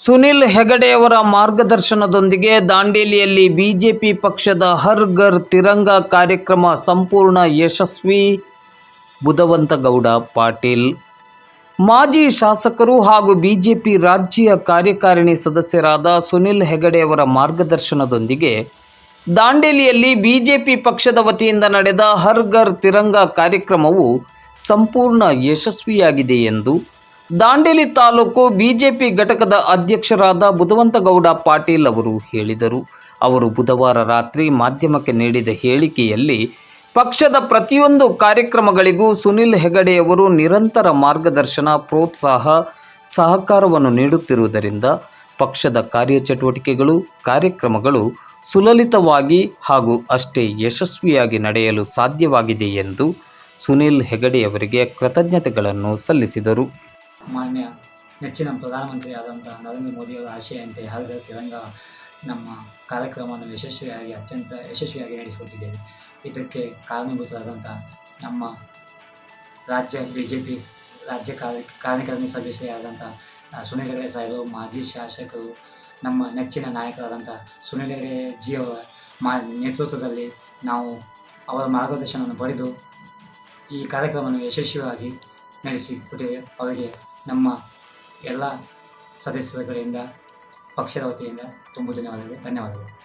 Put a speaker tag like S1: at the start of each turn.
S1: Sunil ಹೆಗಡೆಯವರ ಮಾರ್ಗದರ್ಶನದೊಂದಿಗೆ ದಾಂಡೇಲಿಯಲ್ಲಿ BJP ಪಕ್ಷದ ಹರ್ ಘರ್ ತಿರಂಗ ಕಾರ್ಯಕ್ರಮ ಸಂಪೂರ್ಣ ಯಶಸ್ವಿ. ಬುಧವಂತಗೌಡ, ಪಾಟೀಲ್. ಮಾಜಿ ಶಾಸಕರು ಹಾಗೂ ಬಿಜೆಪಿ ರಾಜ್ಯ ಕಾರ್ಯಕಾರಿಣಿ ಸದಸ್ಯರಾದ ಸುನಿಲ್ ಹೆಗಡೆಯವರ ಮಾರ್ಗದರ್ಶನದೊಂದಿಗೆ ದಾಂಡೇಲಿಯಲ್ಲಿ ಬಿಜೆಪಿ ಪಕ್ಷದ ವತಿಯಿಂದ ನಡೆದ ಹರ್ ಘರ್ ತಿರಂಗ ಕಾರ್ಯಕ್ರಮವು ಸಂಪೂರ್ಣ ಯಶಸ್ವಿಯಾಗಿದೆ ಎಂದು ದಾಂಡೇಲಿ ತಾಲೂಕು ಬಿಜೆಪಿ ಘಟಕದ ಅಧ್ಯಕ್ಷರಾದ ಬುಧವಂತಗೌಡ ಪಾಟೀಲ್ ಅವರು ಹೇಳಿದರು. ಅವರು ಬುಧವಾರ ರಾತ್ರಿ ಮಾಧ್ಯಮಕ್ಕೆ ನೀಡಿದ ಹೇಳಿಕೆಯಲ್ಲಿ, ಪಕ್ಷದ ಪ್ರತಿಯೊಂದು ಕಾರ್ಯಕ್ರಮಗಳಿಗೂ ಸುನಿಲ್ ಹೆಗಡೆಯವರು ನಿರಂತರ ಮಾರ್ಗದರ್ಶನ, ಪ್ರೋತ್ಸಾಹ, ಸಹಕಾರವನ್ನು ನೀಡುತ್ತಿರುವುದರಿಂದ ಪಕ್ಷದ ಕಾರ್ಯಚಟುವಟಿಕೆಗಳು, ಕಾರ್ಯಕ್ರಮಗಳು ಸುಲಲಿತವಾಗಿ ಹಾಗೂ ಅಷ್ಟೇ ಯಶಸ್ವಿಯಾಗಿ ನಡೆಯಲು ಸಾಧ್ಯವಾಗಿದೆ ಎಂದು ಸುನಿಲ್ ಹೆಗಡೆಯವರಿಗೆ ಕೃತಜ್ಞತೆಗಳನ್ನು ಸಲ್ಲಿಸಿದರು.
S2: ಮಾನ್ಯ ನೆಚ್ಚಿನ ಪ್ರಧಾನಮಂತ್ರಿ ಆದಂಥ ನರೇಂದ್ರ ಮೋದಿಯವರ ಆಶಯಂತೆ ಹರಿದ ತಿರಂಗ ನಮ್ಮ ಕಾರ್ಯಕ್ರಮವನ್ನು ಯಶಸ್ವಿಯಾಗಿ ಅತ್ಯಂತ ಯಶಸ್ವಿಯಾಗಿ ನಡೆಸಿಕೊಟ್ಟಿದ್ದೇವೆ. ಇದಕ್ಕೆ ಕಾರಣೀಭೂತರಾದಂಥ ನಮ್ಮ ರಾಜ್ಯ ಬಿ ಜೆ ಪಿ ರಾಜ್ಯ ಕಾರ್ಯ ಕಾರ್ಯಕಾರಿಣಿ ಸದಸ್ಯರಾದಂಥ ಸುನಿಲ್ ಹೆಗಡೆ ಸಾಹೇಬರು ಮಾಜಿ ಶಾಸಕರು, ನಮ್ಮ ನೆಚ್ಚಿನ ನಾಯಕರಾದಂಥ ಸುನಿಲ್ ಹೆಗಡೆ ಜಿಯವರ ಮಾ ನೇತೃತ್ವದಲ್ಲಿ ನಾವು ಅವರ ಮಾರ್ಗದರ್ಶನವನ್ನು ಪಡೆದು ಈ ಕಾರ್ಯಕ್ರಮವನ್ನು ಯಶಸ್ವಿಯಾಗಿ ನಡೆಸಿಕೊಟ್ಟಿವೆ ಅವರಿಗೆ ನಮ್ಮ ಎಲ್ಲ ಸದಸ್ಯರುಗಳಿಂದ ಪಕ್ಷದ ವತಿಯಿಂದ ತುಂಬ ಧನ್ಯವಾದಗಳು. ಧನ್ಯವಾದಗಳು.